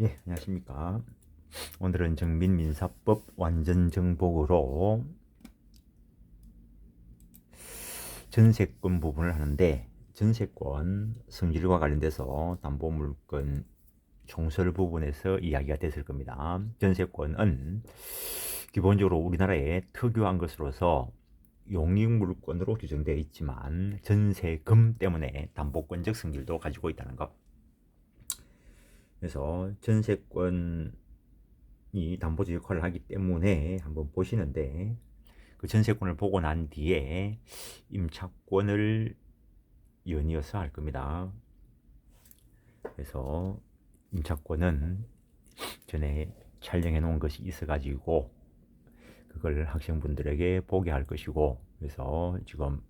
예, 안녕하십니까. 오늘은 정민민사법 완전정복으로 전세권 부분을 하는데 전세권 성질과 관련돼서 담보물건 총설 부분에서 이야기가 됐을 겁니다. 전세권은 기본적으로 우리나라의 특유한 것으로서 용익물권으로 규정되어 있지만 전세금 때문에 담보권적 성질도 가지고 있다는 것. 그래서 전세권이 담보적 역할을 하기 때문에 한번 보시는데 그 전세권을 보고 난 뒤에 임차권을 연이어서 할 겁니다. 그래서 임차권은 전에 촬영해 놓은 것이 있어 가지고 그걸 학생분들에게 보게 할 것이고 그래서 지금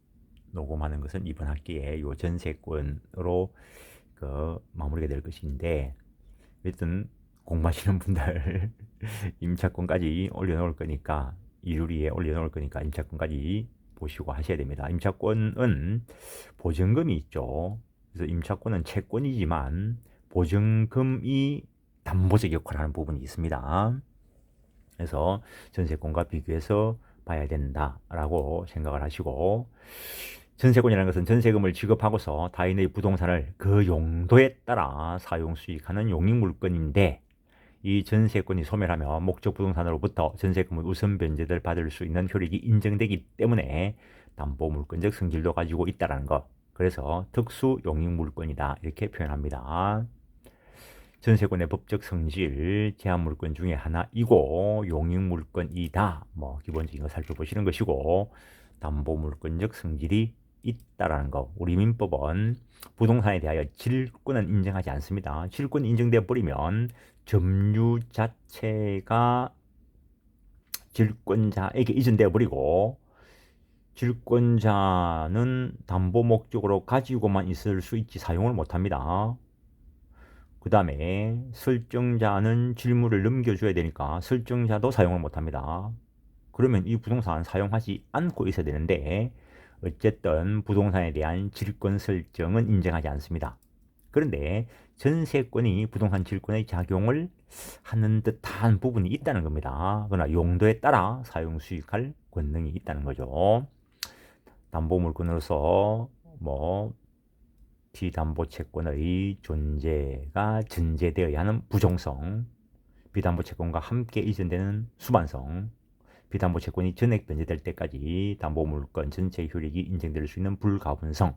녹음하는 것은 이번 학기에 요 전세권으로 그 마무리가 될 것인데 일단 공부하시는 분들 임차권까지 올려놓을 거니까 이루리에 올려놓을 거니까 임차권까지 보시고 하셔야 됩니다. 임차권은 보증금이 있죠. 그래서 임차권은 채권이지만 보증금이 담보적 역할을 하는 부분이 있습니다. 그래서 전세권과 비교해서 봐야 된다라고 생각을 하시고 전세권이라는 것은 전세금을 지급하고서 타인의 부동산을 그 용도에 따라 사용 수익하는 용익물건인데 이 전세권이 소멸하면 목적 부동산으로부터 전세금은 우선 변제를 받을 수 있는 효력이 인정되기 때문에 담보물건적 성질도 가지고 있다는 것. 그래서 특수 용익물건이다 이렇게 표현합니다. 전세권의 법적 성질 제한물건 중에 하나이고 용익물건이다. 뭐 기본적인 거 살펴보시는 것이고 담보물건적 성질이 있다라는 거. 우리 민법은 부동산에 대하여 질권은 인정하지 않습니다. 질권 인정되어 버리면 점유 자체가 질권자에게 이전되어 버리고 질권자는 담보 목적으로 가지고만 있을 수 있지 사용을 못 합니다. 그 다음에 설정자는 질물을 넘겨줘야 되니까 설정자도 사용을 못 합니다. 그러면 이 부동산 사용하지 않고 있어야 되는데 어쨌든 부동산에 대한 질권 설정은 인정하지 않습니다. 그런데 전세권이 부동산 질권의 작용을 하는 듯한 부분이 있다는 겁니다. 그러나 용도에 따라 사용 수익할 권능이 있다는 거죠. 담보물건으로서 뭐 비담보채권의 존재가 전제되어야 하는 부정성, 비담보채권과 함께 이전되는 수반성, 비담보 채권이 전액 변제될 때까지 담보 물건 전체 효력이 인정될 수 있는 불가분성,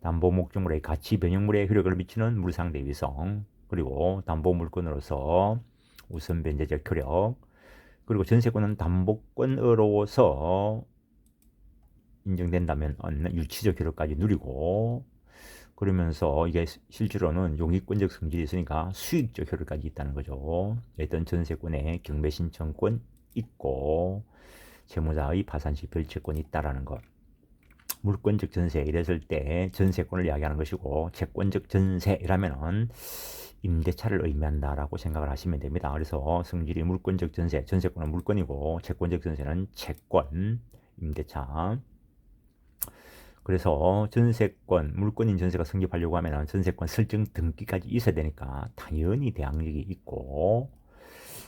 담보 목적물의 가치 변형물에 효력을 미치는 물상대 위성, 그리고 담보 물건으로서 우선 변제적 효력, 그리고 전세권은 담보권으로서 인정된다면 유치적 효력까지 누리고 그러면서 이게 실제로는 용익권적 성질이 있으니까 수익적 효력까지 있다는 거죠. 일단 전세권의 경매 신청권 있고 채무자의 파산시 별채권이 있다라는 것. 물권적 전세 이랬을 때 전세권을 이야기하는 것이고 채권적 전세이라면은 임대차를 의미한다라고 생각을 하시면 됩니다. 그래서 성질이 물권적 전세, 전세권은 물권이고 채권적 전세는 채권, 임대차. 그래서 전세권, 물권인 전세가 성립하려고 하면 전세권 설정 등기까지 있어야 되니까 당연히 대항력이 있고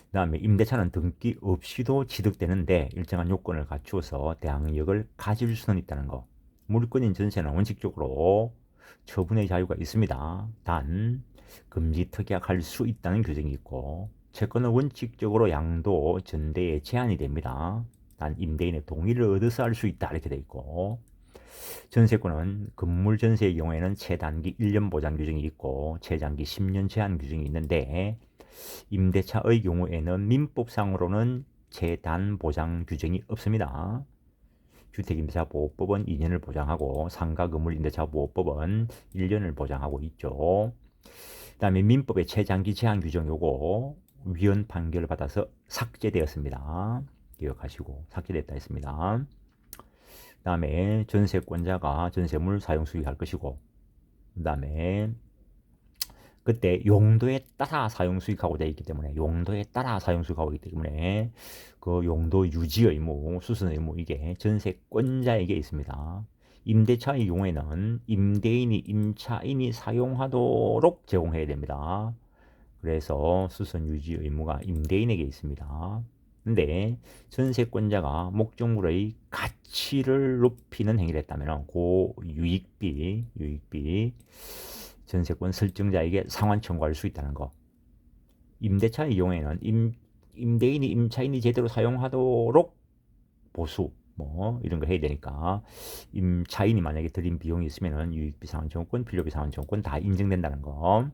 그 다음에 임대차는 등기 없이도 취득되는데 일정한 요건을 갖추어서 대항력을 가질 수는 있다는 거. 물권인 전세는 원칙적으로 처분의 자유가 있습니다. 단 금지 특약할 수 있다는 규정이 있고 채권은 원칙적으로 양도 전대에 제한이 됩니다. 단 임대인의 동의를 얻어서 할 수 있다 이렇게 돼 있고 전세권은 건물 전세의 경우에는 최단기 1년 보장 규정이 있고 최장기 10년 제한 규정이 있는데 임대차의 경우에는 민법상으로는 재단 보장 규정이 없습니다. 주택임대차보호법은 2년을 보장하고 상가 건물 임대차보호법은 1년을 보장하고 있죠. 그 다음에 민법의 최장기 제한 규정 요거 위헌 판결을 받아서 삭제되었습니다. 기억하시고 삭제됐다 했습니다. 그 다음에 전세권자가 전세물 사용 수익할 것이고 그 다음에 그때 용도에 따라 사용 수익하고 되어 있기 때문에 용도에 따라 사용 수익하고 있기 때문에 그 용도 유지 의무, 수선 의무 이게 전세권자에게 있습니다. 임대차의 경우에는 임대인이 임차인이 사용하도록 제공해야 됩니다. 그래서 수선 유지 의무가 임대인에게 있습니다. 근데 전세권자가 목적물의 가치를 높이는 행위를 했다면 그 유익비, 유익비 전세권 설정자에게 상환 청구할 수 있다는 거. 임대차의 경우에는 임, 임대인이 임차인이 제대로 사용하도록 보수 뭐 이런 거 해야 되니까 임차인이 만약에 들인 비용이 있으면은 유익비 상환 청구권, 필요비 상환 청구권 다 인정된다는 거.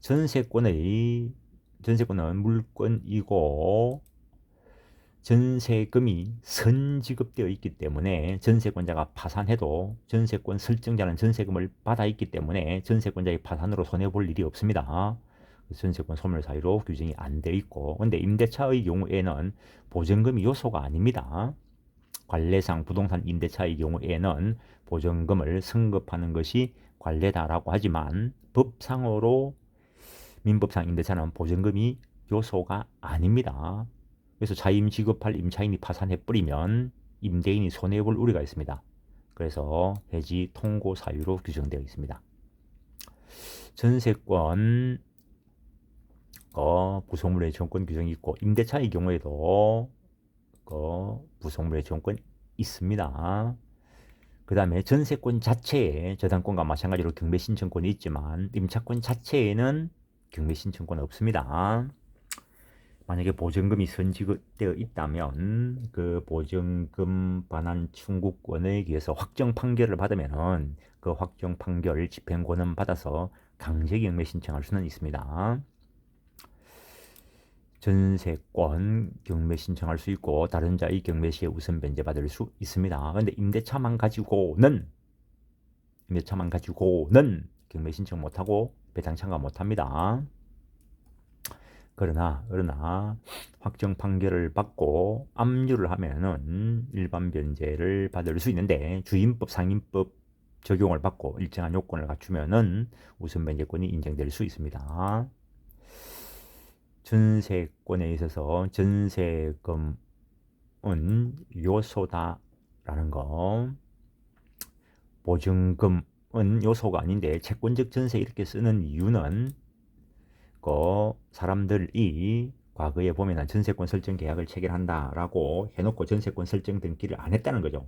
전세권의 전세권은 물건이고 전세금이 선지급되어 있기 때문에 전세권자가 파산해도 전세권 설정자는 전세금을 받아 있기 때문에 전세권자의 파산으로 손해 볼 일이 없습니다. 전세권 소멸 사유로 규정이 안돼 있고 근데 임대차의 경우에는 보증금이 요소가 아닙니다. 관례상 부동산 임대차의 경우에는 보증금을 승급하는 것이 관례다라고 하지만 법상으로 민법상 임대차는 보증금이 요소가 아닙니다. 그래서 자임 지급할 임차인이 파산해 버리면 임대인이 손해볼 우려가 있습니다. 그래서 해지 통고 사유로 규정되어 있습니다. 전세권 어, 부속물의 정권 규정이 있고 임대차의 경우에도 그 부속물의 정권 있습니다. 그 다음에 전세권 자체에 저당권과 마찬가지로 경매 신청권이 있지만 임차권 자체에는 경매 신청권 없습니다. 만약에 보증금이 선지되어 있다면 그 보증금 반환 청구권에 의해서 확정 판결을 받으면은 그 확정 판결 집행권은 받아서 강제 경매 신청할 수는 있습니다. 전세권 경매 신청할 수 있고 다른 자의 경매 시에 우선 변제 받을 수 있습니다. 근데 임대차만 가지고는 임대차만 가지고는 경매 신청 못 하고 배당 참가 못 합니다. 그러나 그러나 확정 판결을 받고 압류를 하면은 일반 변제를 받을 수 있는데 주임법 상임법 적용을 받고 일정한 요건을 갖추면은 우선 변제권이 인정될 수 있습니다. 전세권에 있어서 전세금은 요소다라는 거. 보증금은 요소가 아닌데 채권적 전세 이렇게 쓰는 이유는 그 사람들이 과거에 보면 전세권 설정 계약을 체결한다라고 해놓고 전세권 설정 등기를 안 했다는 거죠.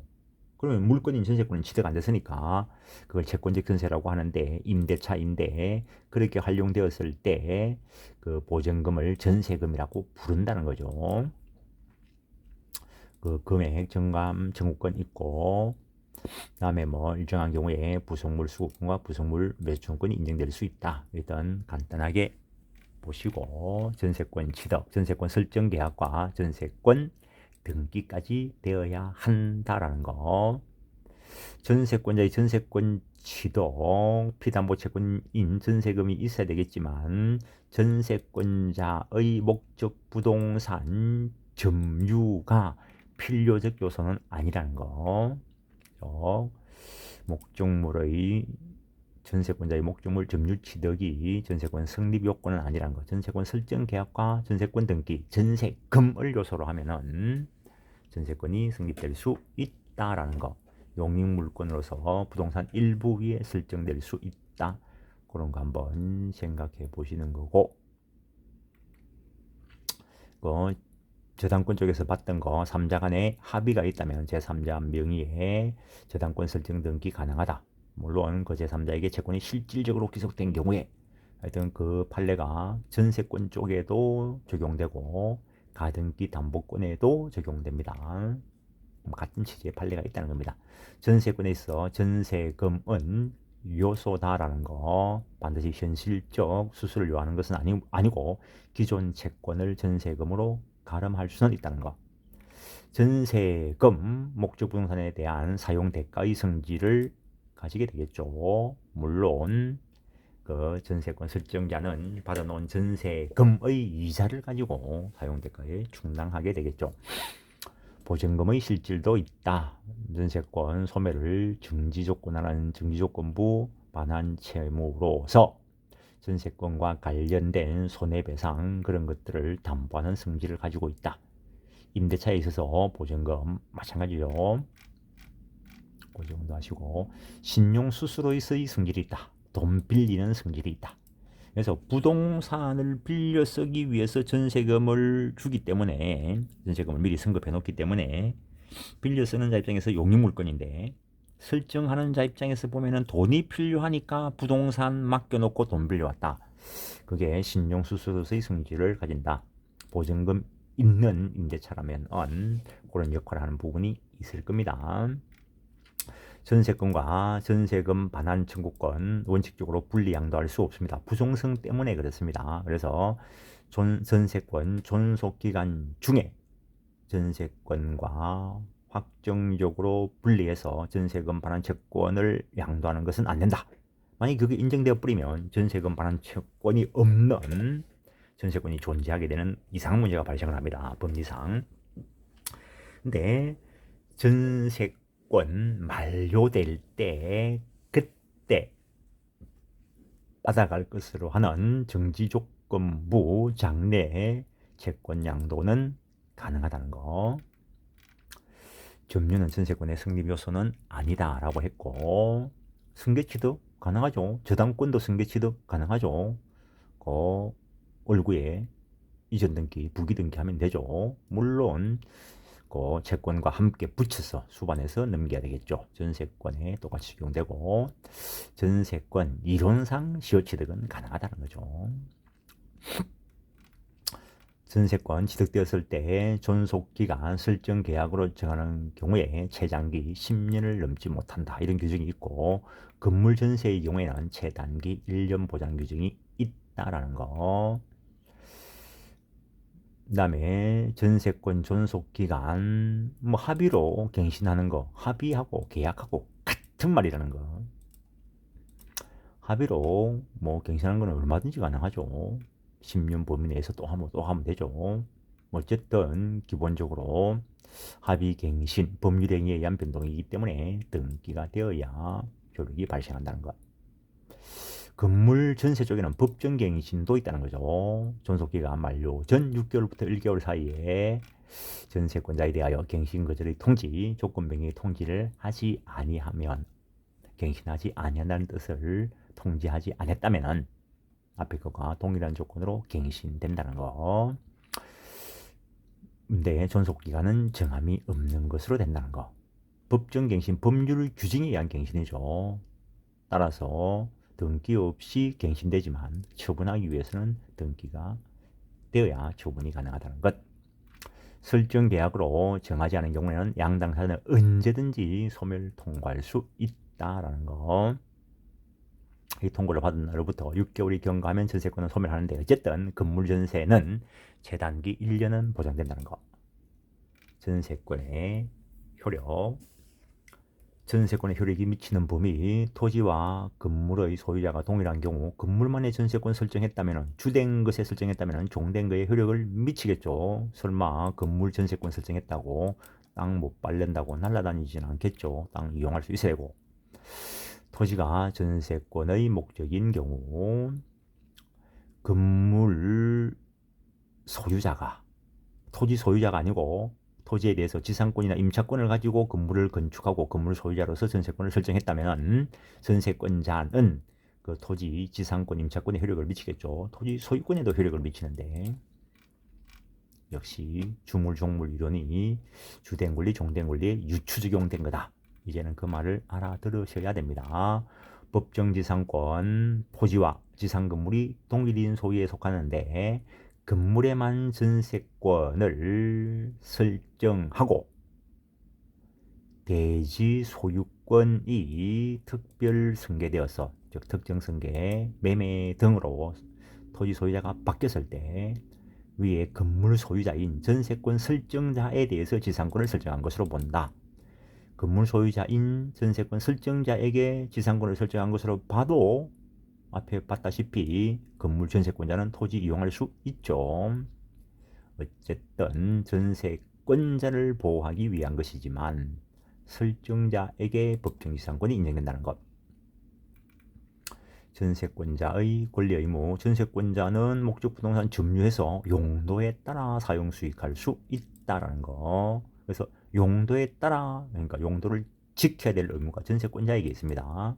그러면 물건인 전세권은 취득 안 됐으니까 그걸 채권적 전세라고 하는데 임대차인데 그렇게 활용되었을 때 그 보증금을 전세금이라고 부른다는 거죠. 그 금액 정감 청구권 있고 그다음에 뭐 일정한 경우에 부속물 수급권과 부속물 매수권이 인정될 수 있다. 일단 간단하게 보시고 전세권 취득, 전세권 설정 계약과 전세권 등기까지 되어야 한다라는 거. 전세권자의 전세권 취득, 피담보 채권인 전세금이 있어야 되겠지만 전세권자의 목적 부동산 점유가 필요적 요소는 아니라는 거. 목적물의 전세권자의 목적물 점유 취득이 전세권 성립 요건은 아니라는 거. 전세권 설정 계약과 전세권 등기, 전세금을 요소로 하면은 전세권이 성립될 수 있다라는 거. 용익 물건으로서 부동산 일부 위에 설정될 수 있다. 그런 거 한번 생각해 보시는 거고. 그 저당권 쪽에서 봤던 거 3자 간에 합의가 있다면 제3자 명의의 저당권 설정 등기 가능하다. 물론 그 제3자에게 채권이 실질적으로 기속된 경우에 하여튼 그 판례가 전세권 쪽에도 적용되고 가등기 담보권에도 적용됩니다. 같은 취지의 판례가 있다는 겁니다. 전세권에 있어 전세금은 요소다라는 거 반드시 현실적 수수를 요하는 것은 아니, 아니고 기존 채권을 전세금으로 가름할 수는 있다는 거. 전세금 목적 부동산에 대한 사용 대가의 성질을 가지게 되겠죠. 물론 그 전세권 설정자는 받아놓은 전세금의 이자를 가지고 사용대가에 충당하게 되겠죠. 보증금의 실질도 있다. 전세권 소매를 정지조건하는 정지조건부 반환 채무로서 전세권과 관련된 손해배상 그런 것들을 담보하는 성질을 가지고 있다. 임대차에 있어서 보증금 마찬가지 죠. 그 하시고 신용 수수로에서의 성질이 있다. 돈 빌리는 성질이 있다. 그래서 부동산을 빌려 쓰기 위해서 전세금을 주기 때문에 전세금을 미리 승급해 놓기 때문에 빌려 쓰는 자 입장에서 용익 물건인데 설정하는 자 입장에서 보면은 돈이 필요하니까 부동산 맡겨놓고 돈 빌려왔다. 그게 신용수수로서의 성질을 가진다. 보증금 있는 임대차라면 그런 역할을 하는 부분이 있을 겁니다. 전세권과 전세금 반환 청구권 원칙적으로 분리 양도할 수 없습니다. 부종성 때문에 그렇습니다. 그래서 존, 전세권 존속 기간 중에 전세권과 확정적으로 분리해서 전세금 반환 채권을 양도하는 것은 안 된다. 만약 그게 인정되어 버리면 전세금 반환 채권이 없는 전세권이 존재하게 되는 이상 문제가 발생을 합니다. 법리상. 근데 전세 권 만료될 때 그때 받아갈 것으로 하는 정지 조건부 장래 채권 양도는 가능하다는 거. 점유는 전세권의 승립 요소는 아니다라고 했고 승계 취득 가능하죠. 저당권도 승계 취득 가능하죠. 그 얼구에 이전 등기, 부기 등기 하면 되죠. 물론 그 채권과 함께 붙여서 수반해서 넘겨야 되겠죠. 전세권에 똑같이 적용되고 전세권 이론상 시효 취득은 가능하다는 거죠. 전세권 취득되었을 때 존속기간 설정 계약으로 정하는 경우에 최장기 10년을 넘지 못한다 이런 규정이 있고 건물 전세의 경우에는 최단기 1년 보장 규정이 있다라는 거. 그다음에 전세권 존속 기간 뭐 합의로 갱신하는 거 합의하고 계약하고 같은 말이라는 거. 합의로 뭐 갱신하는 거는 얼마든지 가능하죠. 10년 범위 내에서 또 하면 또 하면 되죠. 어쨌든 기본적으로 합의 갱신 법률 행위에 의한 변동이기 때문에 등기가 되어야 효력이 발생한다는 것 건물 전세 쪽에는 법정 갱신도 있다는 거죠. 존속기간 만료 전 6개월부터 1개월 사이에 전세권자에 대하여 갱신 거절의 통지, 조건 변경의 통지를 하지 아니하면 갱신하지 아니한다는 뜻을 통지하지 않았다면은 앞에 것과 동일한 조건으로 갱신된다는 거. 근데 존속 기간은 정함이 없는 것으로 된다는 거. 법정 갱신 법률 규정에 의한 갱신이죠. 따라서 등기 없이 갱신되지만 처분하기 위해서는 등기가 되어야 처분이 가능하다는 것. 설정 계약으로 정하지 않은 경우에는 양당 사는 언제든지 소멸 통과할 수 있다라는 거. 이 통고를 받은 날로부터 6개월이 경과하면 전세권은 소멸하는데 어쨌든 건물 전세는 재단기 1년은 보장된다는 거. 전세권의 효력 전세권의 효력이 미치는 범위, 토지와 건물의 소유자가 동일한 경우 건물만의 전세권 설정했다면 주된 것에 설정했다면 종된 것에 효력을 미치겠죠. 설마 건물 전세권 설정했다고 땅 못 빨랜다고 날라다니지는 않겠죠. 땅 이용할 수 있어야 되고 토지가 전세권의 목적인 경우 건물 소유자가 토지 소유자가 아니고 토지에 대해서 지상권이나 임차권을 가지고 건물을 건축하고 건물 소유자로서 전세권을 설정했다면 전세권자는 그 토지 지상권 임차권에 효력을 미치겠죠. 토지 소유권에도 효력을 미치는데 역시 주물 종물 이론이 주된 권리 종된 권리에 유추 적용된 거다. 이제는 그 말을 알아들으셔야 됩니다. 법정 지상권 토지와 지상 건물이 동일인 소유에 속하는데 건물에만 전세권을 설정하고 대지 소유권이 특별 승계되어서 즉 특정 승계, 매매 등으로 토지 소유자가 바뀌었을 때 위에 건물 소유자인 전세권 설정자에 대해서 지상권을 설정한 것으로 본다. 건물 소유자인 전세권 설정자에게 지상권을 설정한 것으로 봐도 앞에 봤다시피 건물 전세권자는 토지 이용할 수 있죠. 어쨌든 전세권자를 보호하기 위한 것이지만 설정자에게 법정지상권이 인정된다는 것. 전세권자의 권리 의무, 전세권자는 목적 부동산 점유해서 용도에 따라 사용 수익할 수 있다라는 거. 그래서 용도에 따라 그러니까 용도를 지켜야 될 의무가 전세권자에게 있습니다.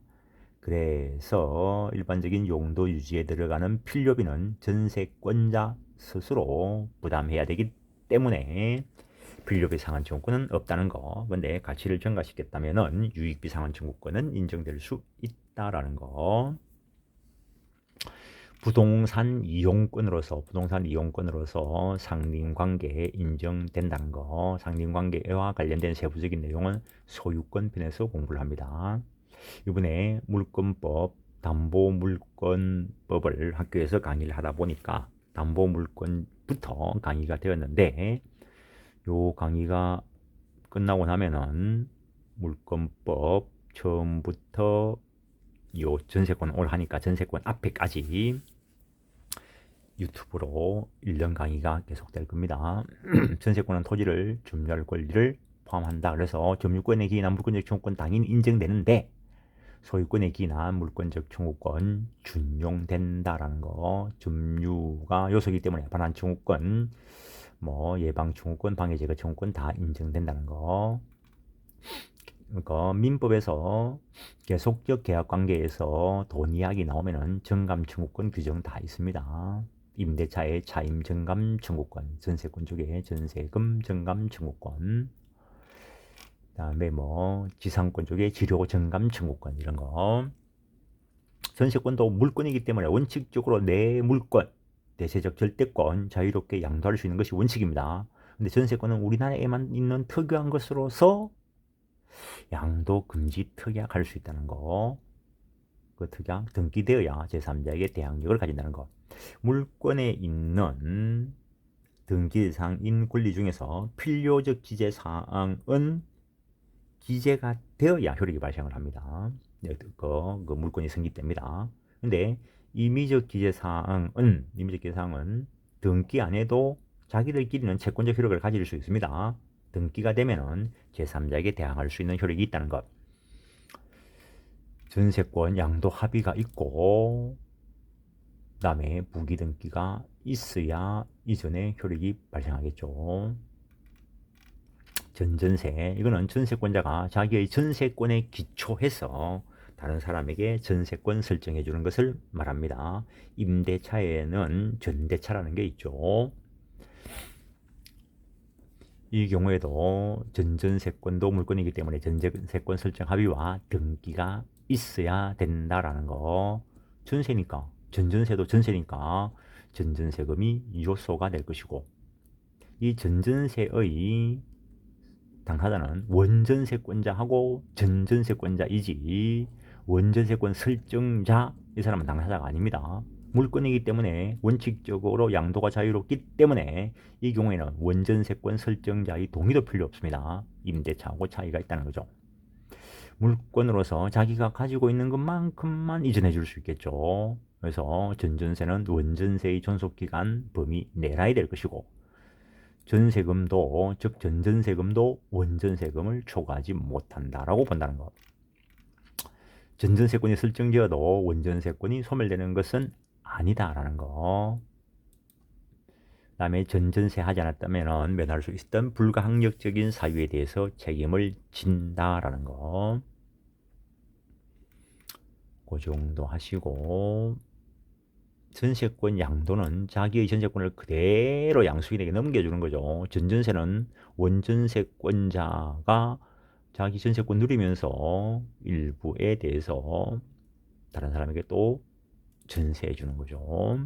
그래서 일반적인 용도 유지에 들어가는 필요비는 전세권자 스스로 부담해야 되기 때문에 필요비 상한 청구권은 없다는 거. 근데 가치를 증가시켰다면은 유익비 상한 청구권은 인정될 수 있다라는 거. 부동산 이용권으로서 부동산 이용권으로서 상린 관계에 인정된다는 거. 상린 관계와 관련된 세부적인 내용은 소유권 편에서 공부를 합니다. 이번에 물권법 담보물권법을 학교에서 강의를 하다 보니까 담보물권부터 강의가 되었는데 요 강의가 끝나고 나면은 물권법 처음부터 요 전세권 올 하니까 전세권 앞에까지 유튜브로 1년 강의가 계속될 겁니다. 전세권은 토지를 점유할 권리를 포함한다. 그래서 점유권에 기인한 물권적 청구권 당연히 인정되는데 소유권에 기인한 물권적 청구권 준용된다라는 거. 점유가 요소이기 때문에 반환 청구권, 뭐 예방 청구권, 방해 제거 청구권 다 인정된다는 거. 그러니까 민법에서 계속적 계약 관계에서 돈 이야기 나오면은 정감 청구권 규정 다 있습니다. 임대차의 차임 정감 청구권, 전세권 쪽에 전세금 정감 청구권, 그 다음에 뭐 지상권 쪽에 지료 정감 청구권 이런 거. 전세권도 물권이기 때문에 원칙적으로 내 물권, 대세적 절대권 자유롭게 양도할 수 있는 것이 원칙입니다. 근데 전세권은 우리나라에만 있는 특유한 것으로서 양도 금지 특약할 수 있다는 거. 그 특약 등기되어야 제3자에게 대항력을 가진다는 거. 물권에 있는 등기상인 권리 중에서 필요적 기재 사항은 기재가 되어야 효력이 발생을 합니다. 네, 그, 그 물권이 성립됩니다. 근데 임의적 기재 사항은 임의적 기재 사항은 등기 안 해도 자기들끼리는 채권적 효력을 가질 수 있습니다. 등기가 되면은 제3자에게 대항할 수 있는 효력이 있다는 것. 전세권 양도 합의가 있고 그다음에 부기 등기가 있어야 이전에 효력이 발생하겠죠. 전전세 이거는 전세권자가 자기의 전세권에 기초해서 다른 사람에게 전세권 설정해 주는 것을 말합니다. 임대차에는 전대차라는 게 있죠. 이 경우에도 전전세권도 물건이기 때문에 전세권 설정 합의와 등기가 있어야 된다라는 거. 전세니까 전전세도 전세니까 전전세금이 요소가 될 것이고 이 전전세의 당사자는 원전세권자하고 전전세권자이지 원전세권 설정자 이 사람은 당사자가 아닙니다. 물건이기 때문에 원칙적으로 양도가 자유롭기 때문에 이 경우에는 원전세권 설정자의 동의도 필요 없습니다. 임대차하고 차이가 있다는 거죠. 물건으로서 자기가 가지고 있는 것만큼만 이전해 줄 수 있겠죠. 그래서 전전세는 원전세의 존속기간 범위 내라야 될 것이고 전세금도 즉 전전세금도 원전세금을 초과하지 못한다라고 본다는 것. 전전세권이 설정되어도 원전세권이 소멸되는 것은 아니다라는 거. 다음에 전전세 하지 않았다면 면할 수 있었던 불가항력적인 사유에 대해서 책임을 진다라는 거. 그 정도 하시고 전세권 양도는 자기의 전세권을 그대로 양수인에게 넘겨주는 거죠. 전전세는 원전세권자가 자기 전세권 누리면서 일부에 대해서 다른 사람에게 또 전세해 주는 거죠.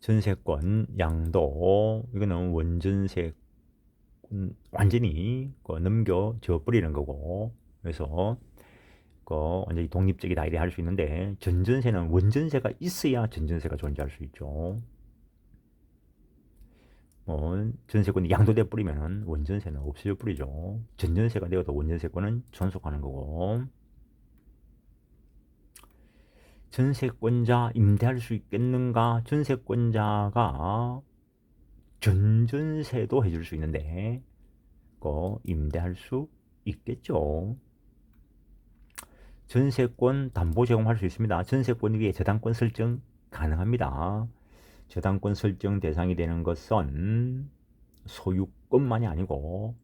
전세권 양도 이거는 원전세 완전히 그 넘겨져 버리는 거고 그래서 그 완전히 독립적이다 이래 할 수 있는데 전전세는 원전세가 있어야 전전세가 존재할 수 있죠. 뭐 전세권이 양도돼 버리면 원전세는 없어져 버리죠. 전전세가 되어도 원전세권은 존속하는 거고 전세권자 임대할 수 있겠는가? 전세권자가 전전세도 해줄 수 있는데 그 임대할 수 있겠죠. 전세권 담보 제공할 수 있습니다. 전세권 위에 저당권 설정 가능합니다. 저당권 설정 대상이 되는 것은 소유권만이 아니고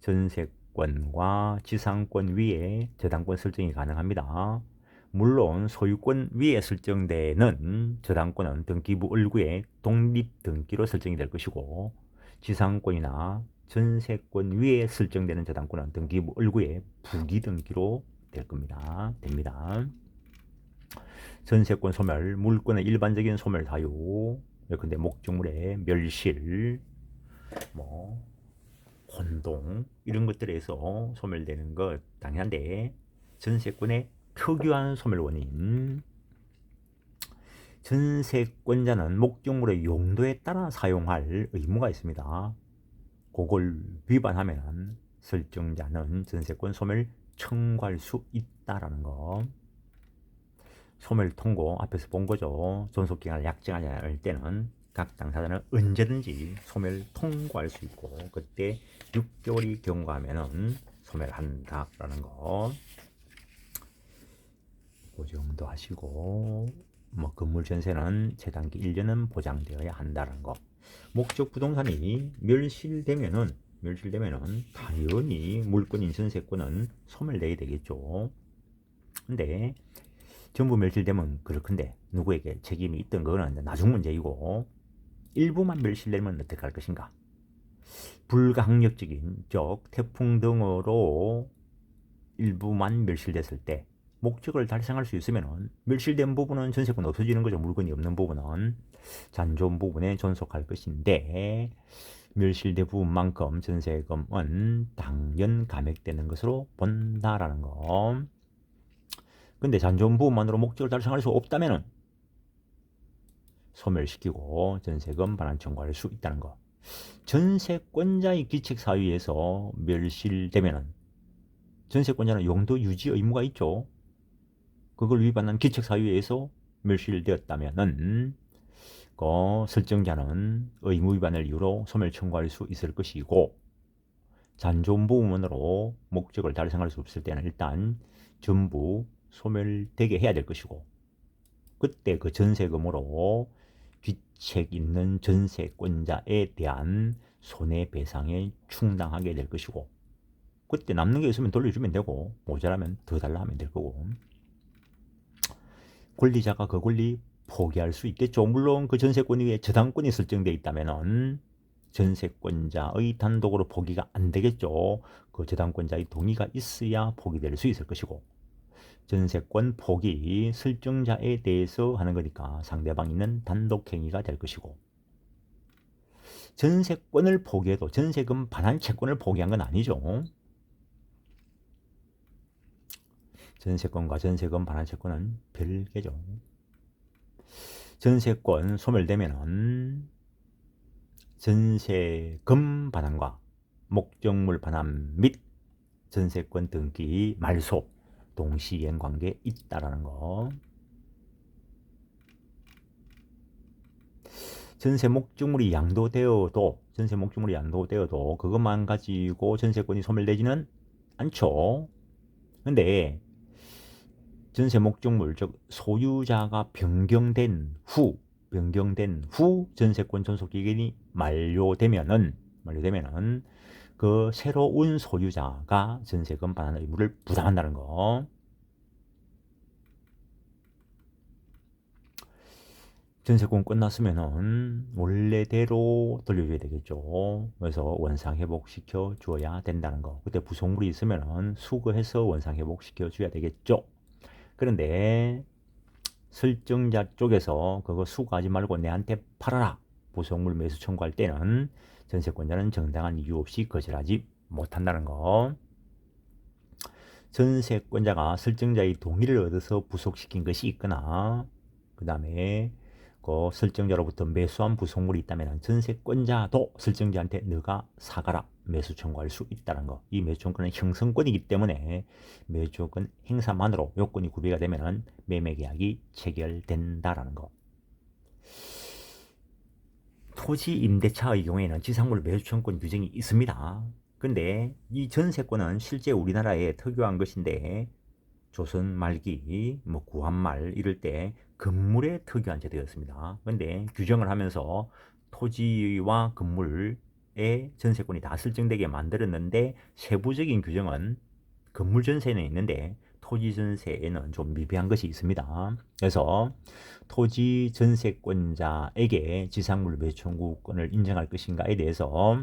전세권 전세권과 지상권 위에 저당권 설정이 가능합니다. 물론 소유권 위에 설정되는 저당권은 등기부 을구의 독립 등기로 설정이 될 것이고 지상권이나 전세권 위에 설정되는 저당권은 등기부 을구의 부기 등기로 될 겁니다. 됩니다. 전세권 소멸, 물권의 일반적인 소멸 사유, 예컨대 목적물의 멸실, 뭐 혼동 이런 것들에서 소멸되는 것 당연한데 전세권의 특유한 소멸 원인 전세권자는 목적물의 용도에 따라 사용할 의무가 있습니다. 그걸 위반하면 설정자는 전세권 소멸 청구할 수 있다라는 거. 소멸 통고 앞에서 본 거죠. 존속 기간을 약정하지 때는 각 당사자는 언제든지 소멸 통고할 수 있고 그때 6개월이 경과하면은 소멸한다라는 거. 그 정도 하시고 뭐 건물 전세는 최단기 1년은 보장되어야 한다는 거. 목적 부동산이 멸실되면은 멸실되면은 당연히 물권인 전세권은 소멸돼야 되겠죠. 근데 전부 멸실되면 그렇건데 누구에게 책임이 있던 거는 나중 문제이고 일부만 멸실되면 어떻게 할 것인가? 불가항력적인 즉 태풍 등으로 일부만 멸실됐을 때 목적을 달성할 수 있으면 멸실된 부분은 전세권 없어지는 거죠. 물건이 없는 부분은 잔존 부분에 존속할 것인데 멸실된 부분만큼 전세금은 당연 감액되는 것으로 본다라는 거. 근데 잔존 부분만으로 목적을 달성할 수 없다면은 소멸시키고 전세금 반환 청구할 수 있다는 거. 전세권자의 기책 사유에서 멸실되면은 전세권자는 용도 유지 의무가 있죠. 그걸 위반한 기책 사유에서 멸실되었다면은 그 설정자는 의무 위반을 이유로 소멸 청구할 수 있을 것이고 잔존 부분으로 목적을 달성할 수 없을 때는 일단 전부 소멸되게 해야 될 것이고 그때 그 전세금으로 귀책 있는 전세권자에 대한 손해배상에 충당하게 될 것이고 그때 남는 게 있으면 돌려주면 되고 모자라면 더 달라 하면 될 거고 권리자가 그 권리 포기할 수 있겠죠. 물론 그 전세권 위에 저당권이 설정되어 있다면은 전세권자의 단독으로 포기가 안 되겠죠. 그 저당권자의 동의가 있어야 포기될 수 있을 것이고 전세권 포기 설정자에 대해서 하는 거니까 상대방 있는 단독 행위가 될 것이고 전세권을 포기해도 전세금 반환 채권을 포기한 건 아니죠. 전세권과 전세금 반환 채권은 별개죠. 전세권 소멸되면은 전세금 반환과 목적물 반환 및 전세권 등기 말소 동시행 관계 있다라는 거. 전세 목적물이 양도되어도 전세 목적물이 양도되어도 그것만 가지고 전세권이 소멸되지는 않죠. 근데 전세 목적물 즉 소유자가 변경된 후 변경된 후 전세권 존속 기간이 만료되면은 만료되면은 그 새로운 소유자가 전세금 반환 의무를 부담한다는 거. 전세권 끝났으면은 원래대로 돌려줘야 되겠죠. 그래서 원상 회복시켜 주어야 된다는 거. 그때 부속물이 있으면은 수거해서 원상 회복시켜 줘야 되겠죠. 그런데 설정자 쪽에서 그거 수거하지 말고 내한테 팔아라. 부속물 매수 청구할 때는 전세권자는 정당한 이유 없이 거절하지 못한다는 거. 전세권자가 설정자의 동의를 얻어서 부속시킨 것이 있거나 그 다음에 그 설정자로부터 매수한 부속물이 있다면 전세권자도 설정자한테 너가 사가라 매수 청구할 수 있다는 거. 이 매수 청구는 형성권이기 때문에 매수권 행사만으로 요건이 구비가 되면 매매 계약이 체결된다라는 거. 토지 임대차의 경우에는 지상물 매수청권 규정이 있습니다. 근데 이 전세권은 실제 우리나라에 특유한 것인데 조선 말기, 뭐 구한 말 이럴 때 건물에 특유한 제도였습니다. 근데 규정을 하면서 토지와 건물 전세권에 전세권이 다 설정되게 만들었는데 세부적인 규정은 건물 전세는 있는데 토지 전세에는 좀 미비한 것이 있습니다. 그래서 토지 전세권자에게 지상물 매청구권을 인정할 것인가에 대해서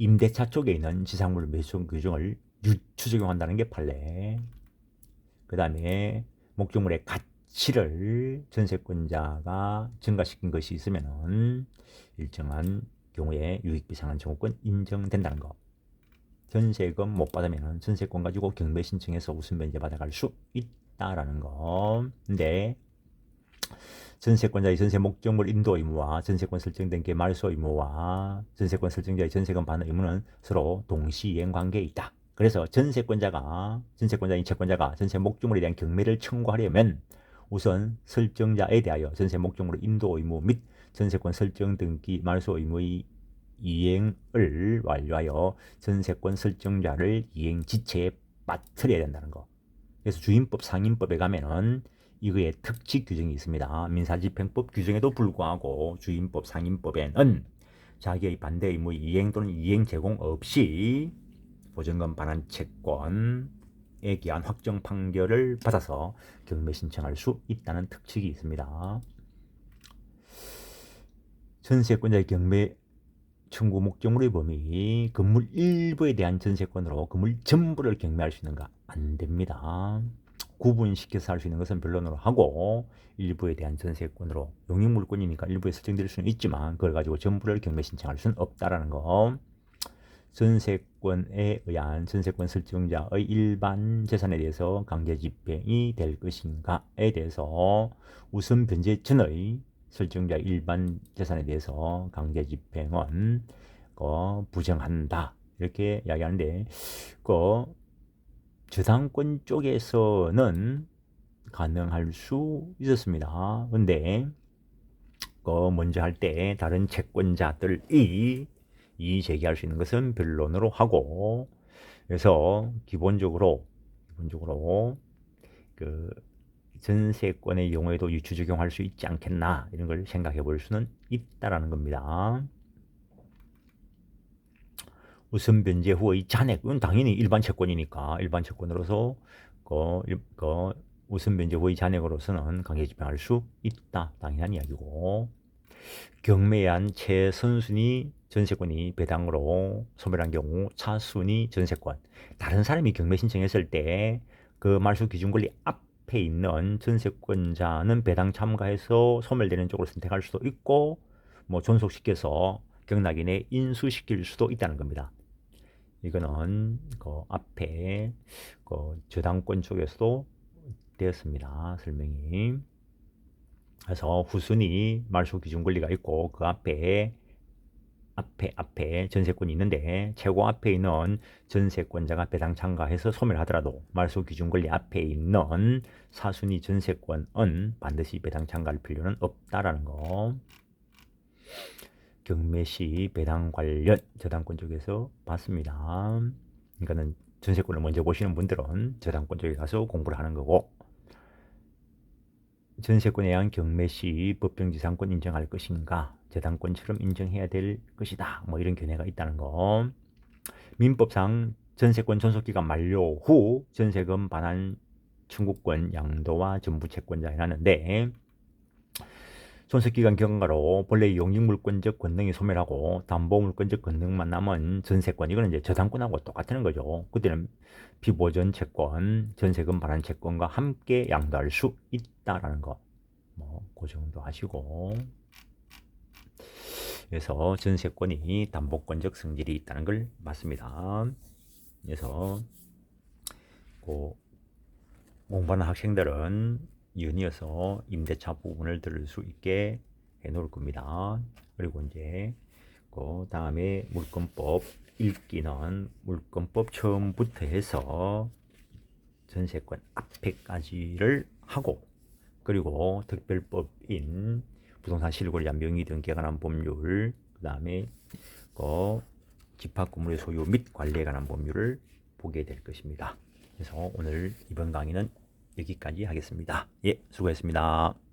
임대차 쪽에 있는 지상물 매청 규정을 유추 적용한다는 게 판례. 그 다음에 목적물의 가치를 전세권자가 증가시킨 것이 있으면은 일정한 경우에 유익비상한 청구권 인정된다는 거. 전세금 못 받으면 전세권 가지고 경매 신청해서 우선 변제 받아갈 수 있다라는 거. 근데 전세권자의 전세 목적물 인도 의무와 전세권 설정된 게 말소 의무와 전세권 설정자의 전세금 받는 의무는 서로 동시이행 관계에 있다. 그래서 전세권자가 전세권자인 채권자가 전세 목적물에 대한 경매를 청구하려면 우선 설정자에 대하여 전세 목적물 인도 의무 및 전세권 설정 등기 말소 의무의 이행을 완료하여 전세권 설정자를 이행 지체에 빠뜨려야 된다는 거. 그래서 주임법 상임법에 가면은 이거의 특칙 규정이 있습니다. 민사집행법 규정에도 불구하고 주임법 상임법에는 자기의 반대 의무 이행 또는 이행 제공 없이 보증금 반환 채권에 기한 확정 판결을 받아서 경매 신청할 수 있다는 특칙이 있습니다. 전세권자의 경매 청구 목적물의 범위 건물 일부에 대한 전세권으로 건물 전부를 경매할 수 있는가 안 됩니다. 구분시켜서 할 수 있는 것은 변론으로 하고 일부에 대한 전세권으로 용익물권이니까 일부에 설정될 수는 있지만 그걸 가지고 전부를 경매 신청할 수는 없다라는 거. 전세권에 의한 전세권 설정자의 일반 재산에 대해서 강제 집행이 될 것인가에 대해서 우선 변제 전의 설정자 일반 재산에 대해서 강제 집행은 그 부정한다 이렇게 이야기하는데 그 저당권 쪽에서는 가능할 수 있었습니다. 근데 그 먼저 할 때 다른 채권자들이 이 제기할 수 있는 것은 변론으로 하고 그래서 기본적으로 기본적으로 그 전세권의 경우에도 유추 적용할 수 있지 않겠나 이런 걸 생각해 볼 수는 있다라는 겁니다. 우선 변제 후의 잔액은 당연히 일반 채권이니까 일반 채권으로서 그, 그 우선 변제 후의 잔액으로서는 강제 집행할 수 있다. 당연한 이야기고. 경매한 최선순위 전세권이 배당으로 소멸한 경우 차순위 전세권. 다른 사람이 경매 신청했을 때 그 말소 기준 권리 앞에 있는 전세권자는 배당 참가해서 소멸되는 쪽으로 선택할 수도 있고 뭐 존속시켜서 경락인에 인수시킬 수도 있다는 겁니다. 이거는 그 앞에 그 저당권 쪽에서도 되었습니다. 설명이. 그래서 후순위 말소 기준 권리가 있고 그 앞에 앞에 앞에 전세권이 있는데 최고 앞에 있는 전세권자가 배당 참가해서 소멸하더라도 말소 기준 권리 앞에 있는 사순위 전세권은 반드시 배당 참가할 필요는 없다라는 거. 경매 시 배당 관련 저당권 쪽에서 봤습니다. 그러니까는 전세권을 먼저 보시는 분들은 저당권 쪽에 가서 공부를 하는 거고 전세권에 의한 경매 시 법정지상권 인정할 것인가 저당권처럼 인정해야 될 것이다. 뭐 이런 견해가 있다는 거. 민법상 전세권 존속기간 만료 후 전세금 반환 청구권 양도와 전부 채권자에 하는데 존속기간 경과로 본래 용익물권적 권능이 소멸하고 담보물권적 권능만 남은 전세권 이거는 이제 저당권하고 똑같은 거죠. 그때는 비보전 채권, 전세금 반환 채권과 함께 양도할 수 있다라는 거. 뭐 그 정도 하시고 그래서 전세권이 담보권적 성질이 있다는 걸 맞습니다. 그래서 그 공부하는 학생들은 연이어서 임대차 부분을 들을 수 있게 해 놓을 겁니다. 그리고 이제 그 다음에 물권법 읽기는 물권법 처음부터 해서 전세권 앞에까지를 하고 그리고 특별법인 부동산 실거래자 명의 등기에 관한 법률 그 다음에 그 집합 건물의 소유 및 관리에 관한 법률을 보게 될 것입니다. 그래서 오늘 이번 강의는 여기까지 하겠습니다. 예, 수고했습니다.